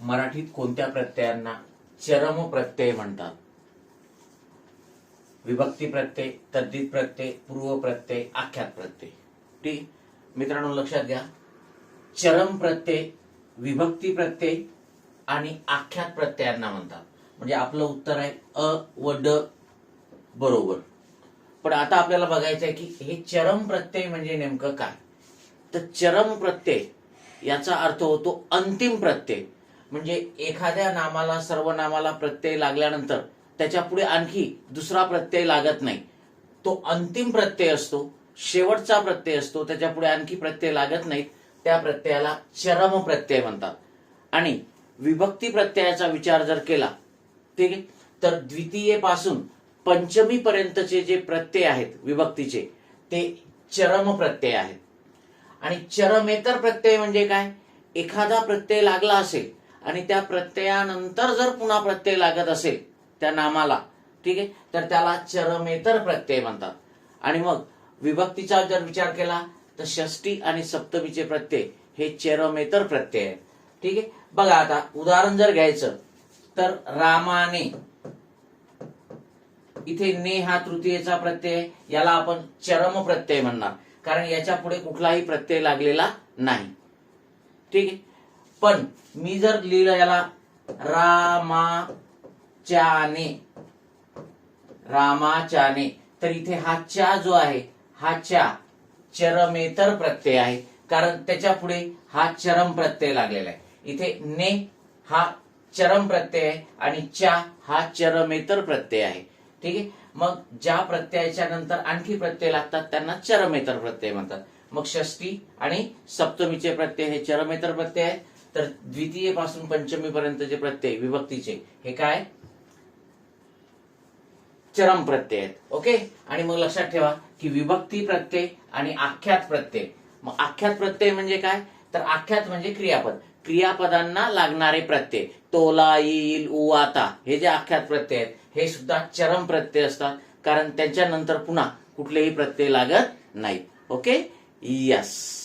मराठीत कोणत्या प्रत्ययांना चरम प्रत्यय म्हणतात? विभक्ती प्रत्यय तद्धित प्रत्यय पूर्व प्रत्यय आख्यात प्रत्यय. ठीक मित्रांनो लक्षात घ्या. चरम प्रत्यय विभक्ती प्रत्यय आणि आख्यात प्रत्ययांना म्हणतात. म्हणजे आपलं उत्तर आहे अ व ड बरोबर. पण आता आपल्याला बघायचं आहे की हे चरम प्रत्यय म्हणजे नेमकं काय? तर चरम प्रत्यय याचा अर्थ होतो अंतिम प्रत्यय. म्हणजे एखाद्या नामाला सर्वनामाला प्रत्यय लागल्यानंतर त्याच्या पुढे आणखी दुसरा प्रत्यय लागत नाही. तो अंतिम प्रत्यय असतो शेवटचा प्रत्यय असतो त्याच्या पुढे आणखी प्रत्यय लागत नाहीत. त्या प्रत्ययाला चरम प्रत्यय म्हणतात. आणि विभक्ती प्रत्ययाचा विचार जर केला ठीक आहे तर द्वितीयेपासून पंचमी पर्यंतचे जे प्रत्यय आहेत विभक्तीचे ते चरम प्रत्यय आहेत. आणि चरमेतर प्रत्यय म्हणजे काय? एखादा प्रत्यय लागला असेल आणि त्या प्रत्ययानंतर जर पुन्हा प्रत्यय लागत असेल त्या नामाला ठीक आहे? तर त्याला चरमेतर प्रत्यय म्हणतात. आणि मग विभक्तीचा जर विचार केला तर षष्टी आणि सप्तमीचे प्रत्यय हे चरमेतर प्रत्यय आहे ठीक आहे? बघा आता उदाहरण जर घ्यायचं तर रामाने इथे ने हा तृतीयेचा प्रत्यय याला आपण चरम प्रत्यय म्हणणार. कारण याच्यापुढे कुठलाही प्रत्यय लागलेला नाही. ठीक आहे? पण मी जर लिहिलं याला रामाच्याने रामाच्याने तर इथे हा च्या जो आहे हा च्या चरमेतर प्रत्यय आहे. कारण त्याच्या पुढे हा चरम प्रत्यय लागलेला आहे. इथे ने हा चरम प्रत्यय आहे आणि च्या हा चरमेतर प्रत्यय आहे. ठीक आहे? मग ज्या प्रत्ययाच्या नंतर आणखी प्रत्यय लागतात त्यांना चरमेतर प्रत्यय म्हणतात. मग षष्टी आणि सप्तमीचे प्रत्यय हे चरमेतर प्रत्यय आहेत तर द्वितीयपासून पंचमी पर्यंतचे प्रत्यय विभक्तीचे हे काय? चरम प्रत्यय आहेत. ओके? आणि मग लक्षात ठेवा की विभक्ती प्रत्यय आणि आख्यात प्रत्यय. मग आख्यात प्रत्यय म्हणजे काय? तर आख्यात म्हणजे क्रियापद. क्रियापदांना लागणारे प्रत्यय. तोला येईल उवाता हे जे आख्यात प्रत्यय आहेत हे सुद्धा चरम प्रत्यय असतात. कारण त्यांच्यानंतर पुन्हा कुठलेही प्रत्यय लागत नाहीत. ओके? यस